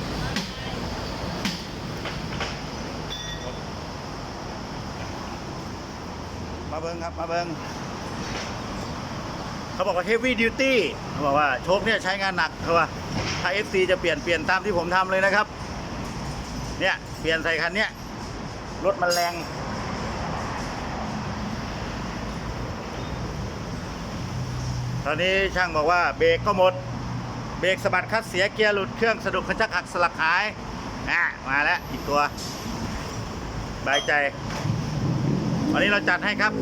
ดมาเบิงครับ มาเบิงเขาบอกว่า heavy duty เขาบอกว่าโชคเนี่ยใช้งานหนักเขาว่าถ้า FC จะเปลี่ยนเปลี่ยนตามที่ผมทำเลยนะครับ เนี่ย เปลี่ยนใส่คันเนี้ยรถมันแรงตอนนี้ช่างบอกว่าเบรกก็หมด เบรกสะบัดคลัดเสียเกียร์หลุดเครื่องสะดุดกระชักหักสลักหายอะมาแล้วอีกตัวบายใจ วันนี้เราจัดให้ครับ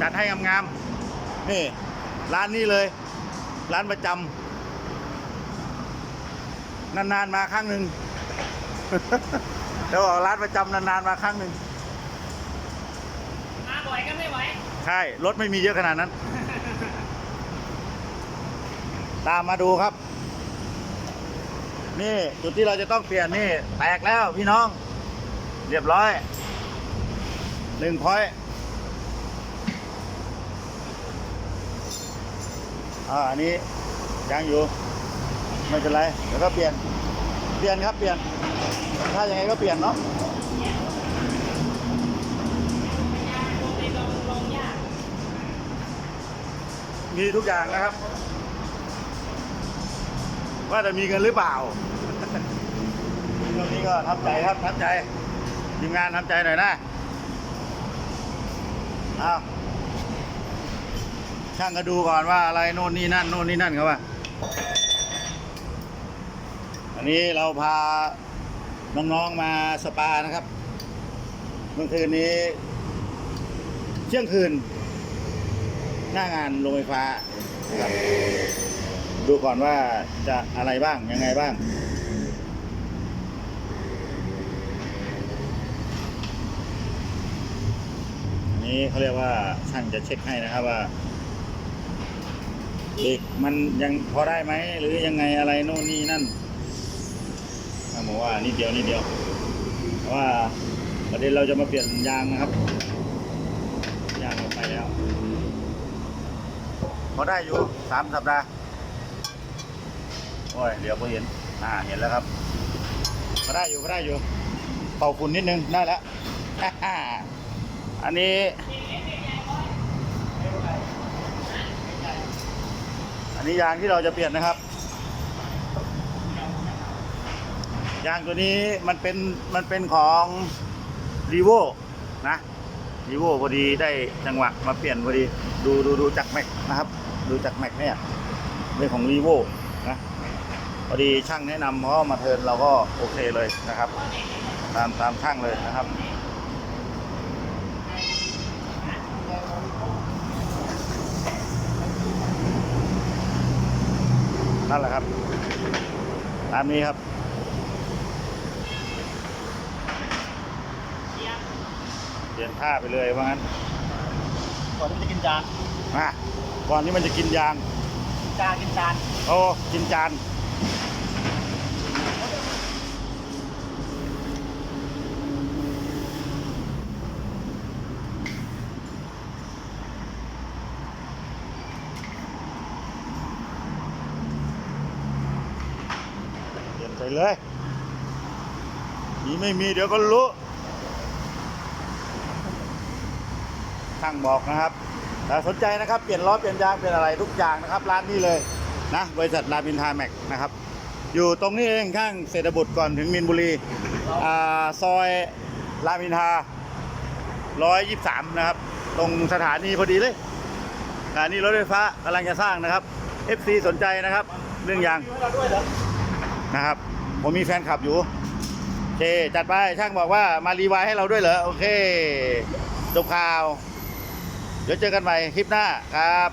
จัดให้งามๆนี่ ร้านนี้เลย ร้านประจำนานๆมาครั้งหนึ่งแล้วบอกร้านประจำนานๆมาครั้งหนึ่งมาบ่อยก็ไม่ไหวใช่รถไม่มีเยอะขนาดนั้น ตามมาดูครับ นี่จุดที่เราจะต้องเปลี่ยนนี่ แตกแล้วพี่น้อง เรียบร้อยหนึ่งพอยอ่าอันนี้ยังอยู่ ไม่เป็นไรเดี๋ยวก็เปลี่ยน เปลี่ยนครับเปลี่ยน ถ้ายังไงก็เปลี่ยนเนาะมีทุกอย่างนะครับ ว่าจะมีเงินหรือเปล่าตรงนี้ก็ทำใจครับทำใจทีมงานทำใจหน่อยนะเอาช่างก็ดูก่อนว่าอะไรโน่นนี่นั่นโน่นนี่นั่นเขาว่าอันนี้เราพาน้องๆมาสปานะครับเมื่อคืนนี้เที่ยงคืน หน้างานโรงไฟฟ้านะครับ ดูก่อนว่าจะอะไรบ้างยังไงบ้างอันนี้เขาเรียกว่าช่างจะเช็คให้นะครับว่าเด็กมันยังพอได้ไหมหรือยังไงอะไรโน่นนี่นั่นช่างบอกว่านิดเดียวนิดเดียวว่าประเด็นเราจะมาเปลี่ยนยางนะครับยางเราไปแล้วพอได้อยู่สามสัปดาห์ โอ้ยเดี๋ยวพอเห็นอ่าเห็นแล้วครับพอได้อยู่พอได้อยู่เป่าฝุ่นนิดนึงได้แล้วอันนี้ อันนี้ยางที่เราจะเปลี่ยนนะครับ ยางตัวนี้มันเป็นมันเป็นของรีโวนะรีโวพอดีได้จังหวะมาเปลี่ยนพอดีดูดูดูจากแม็กนะครับ ดูจากแม็กเนี่ยเป็นของรีโวนะ พอดีช่างแนะนำเพราะมาเทิร์นเราก็โอเคเลยนะครับ ตามตามช่างเลยนะครับ นั่นแหละครับ ตามนี้ครับ เปลี่ยนท่าไปเลยว่างั้นก่อนที่จะกินจานมาก่อนที่มันจะกินยาง จานกินจาน โอ้กินจานเปลี่ยน ไปเลยมีไม่มีเดี๋ยวก็รู้ช่างบอกนะครับแต่สนใจนะครับ เปลี่ยนล้อเปลี่ยนยางเปลี่ยนอะไรทุกอย่างนะครับ ร้านนี้เลย นะบริษัทรามินทาแม็กนะครับ อยู่ตรงนี้เองข้างเศรษฐบุตรก่อนถึงมินบุรีอ่าซอยรามินทรา123 นะครับ ตรงสถานีพอดีเลยสถานีรถไฟฟ้ากำลังจะสร้างนะครับ FC สนใจนะครับ เรื่องยางนะครับ ผมมีแฟนคลับอยู่โอเคจัดไปช่างบอกว่ามารีวล์ให้เราด้วยเหรอ โอเคจบข่าว เดี๋ยวเจอกันใหม่คลิปหน้าครับ